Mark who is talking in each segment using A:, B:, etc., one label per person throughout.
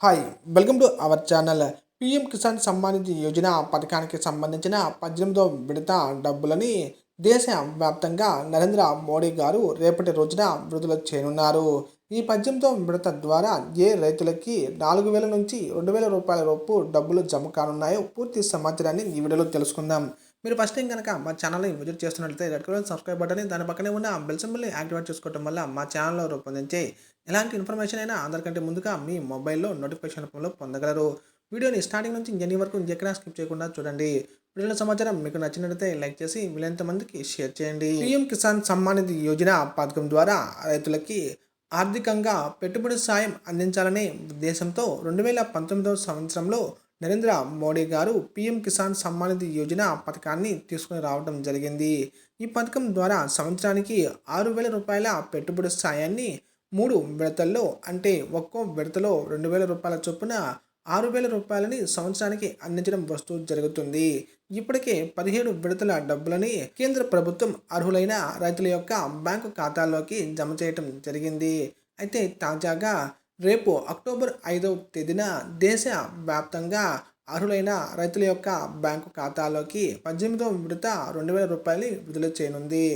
A: Hi welcome to our channel PM Kisan సంబంధించి యోజన పథకానికి సంబంధించిన పద్దెనిమిదో విడత డబ్బులని దేశ వ్యాప్తంగా నరేంద్ర మోడీ గారు రేపటి రోజున విడుదల చేయనున్నారు ఈ పద్దెనిమిదో విడత ద్వారా ఏ రైతులకి నాలుగు వేల నుంచి రెండు వేల రూపాయల రూపు డబ్బులు జమ కానున్నాయో పూర్తి సమాచారాన్ని ఈ వీడియోలో తెలుసుకుందాం మీరు ఫస్ట్ టైం కనుక మా ఛానల్ని విజిట్ చేస్తున్నట్లయితే రెడ్ కలర్ సబ్స్క్రైబ్ బటన్ దాని పక్కనే ఉన్న బెల్ సింబల్ని యాక్టివేట్ చేసుకోవడం వల్ల మా ఛానల్లో రూపొందించే ఎలాంటి ఇన్ఫర్మేషన్ అయినా అందరికంటే ముందుగా మీ మొబైల్లో నోటిఫికేషన్ రూపంలో పొందగలరు. వీడియోని స్టార్టింగ్ నుంచి ఎన్ని వరకు ఎక్కడా స్కిప్ చేయకుండా చూడండి. వీడియోల సమాచారం మీకు నచ్చినట్లయితే లైక్ చేసి వీలైనంత మందికి షేర్ చేయండి. పీఎం కిసాన్ సమ్మాన్ నిధి యోజన పథకం ద్వారా రైతులకి ఆర్థికంగా పెట్టుబడి సాయం అందించాలనే ఉద్దేశంతో రెండు వేల పంతొమ్మిదవ సంవత్సరంలో నరేంద్ర మోడీ గారు పీఎం కిసాన్ సమ్మాన్ నిధి యోజన పథకాన్ని తీసుకుని రావడం జరిగింది. ఈ పథకం ద్వారా సంవత్సరానికి ఆరు వేల రూపాయల పెట్టుబడి సాయాన్ని మూడు విడతల్లో అంటే ఒక్కో విడతలో రెండు వేల రూపాయల చొప్పున ఆరు వేల రూపాయలని సంవత్సరానికి అందించడం వస్తూ జరుగుతుంది. ఇప్పటికే పదిహేడు విడతల డబ్బులని కేంద్ర ప్రభుత్వం అర్హులైన రైతుల యొక్క బ్యాంకు ఖాతాల్లోకి జమ చేయటం జరిగింది. అయితే తాజాగా రేపు అక్టోబర్ ఐదవ తేదీన దేశ వ్యాప్తంగా అర్హులైన రైతుల యొక్క బ్యాంకు ఖాతాలోకి పద్దెనిమిదవ విడత రెండు వేల రూపాయలు విడుదల చేయనుంది.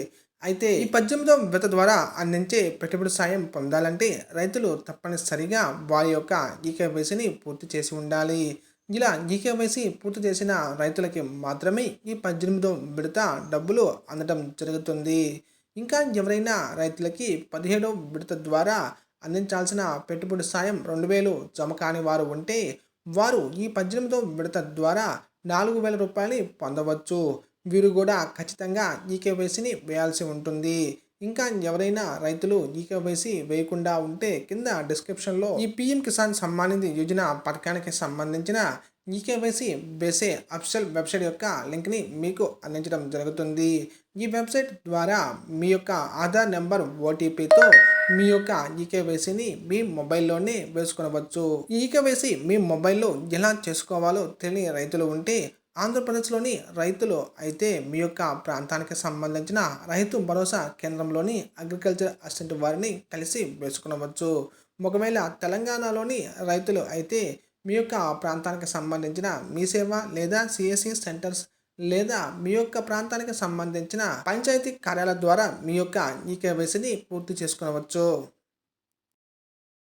A: అయితే ఈ పద్దెనిమిదవ విడత ద్వారా అందించే పెట్టుబడి సాయం పొందాలంటే రైతులు తప్పనిసరిగా వారి యొక్క ఈకేవైసీని పూర్తి చేసి ఉండాలి. ఇలా ఈకేవైసీ పూర్తి చేసిన రైతులకి మాత్రమే ఈ పద్దెనిమిదవ విడత డబ్బులు అందడం జరుగుతుంది. ఇంకా ఎవరైనా రైతులకి పదిహేడవ విడత ద్వారా అందించాల్సిన పెట్టుబడి సాయం రెండు వేలు జమ కాని వారు ఉంటే వారు ఈ పద్దెనిమిదో విడత ద్వారా నాలుగు వేల రూపాయలు పొందవచ్చు. వీరు కూడా ఖచ్చితంగా ఈకేవైసీని వేయాల్సి ఉంటుంది. ఇంకా ఎవరైనా రైతులు ఈకేవైసీ వేయకుండా ఉంటే కింద డిస్క్రిప్షన్లో ఈ పిఎం కిసాన్ సమ్మాన్ నిధి యోజన పథకానికి సంబంధించిన ఈకేవైసీ బేసే అఫిషియల్ వెబ్సైట్ యొక్క లింక్ని మీకు అందించడం జరుగుతుంది. ఈ వెబ్సైట్ ద్వారా మీ యొక్క ఆధార్ నెంబర్ ఓటీపీతో మీ యొక్క ఈకేవైసీని మీ మొబైల్లోనే వేసుకోవచ్చు ఈ ఈకేవైసీ మీ మొబైల్లో ఎలా చేసుకోవాలో తెలియని రైతులు ఉంటే ఆంధ్రప్రదేశ్లోని రైతులు అయితే మీ యొక్క ప్రాంతానికి సంబంధించిన రైతు భరోసా కేంద్రంలోని అగ్రికల్చర్ అసిస్టెంట్ వారిని కలిసి వేసుకునవచ్చు. ఒకవేళ తెలంగాణలోని రైతులు అయితే మీ యొక్క ప్రాంతానికి సంబంధించిన మీ సేవ లేదా సిఎస్సి సెంటర్స్ లేదా మీ యొక్క ప్రాంతానికి సంబంధించిన పంచాయతీ కార్యాలయ ద్వారా మీ యొక్క ఈ కేవైసీని పూర్తి చేసుకోవచ్చు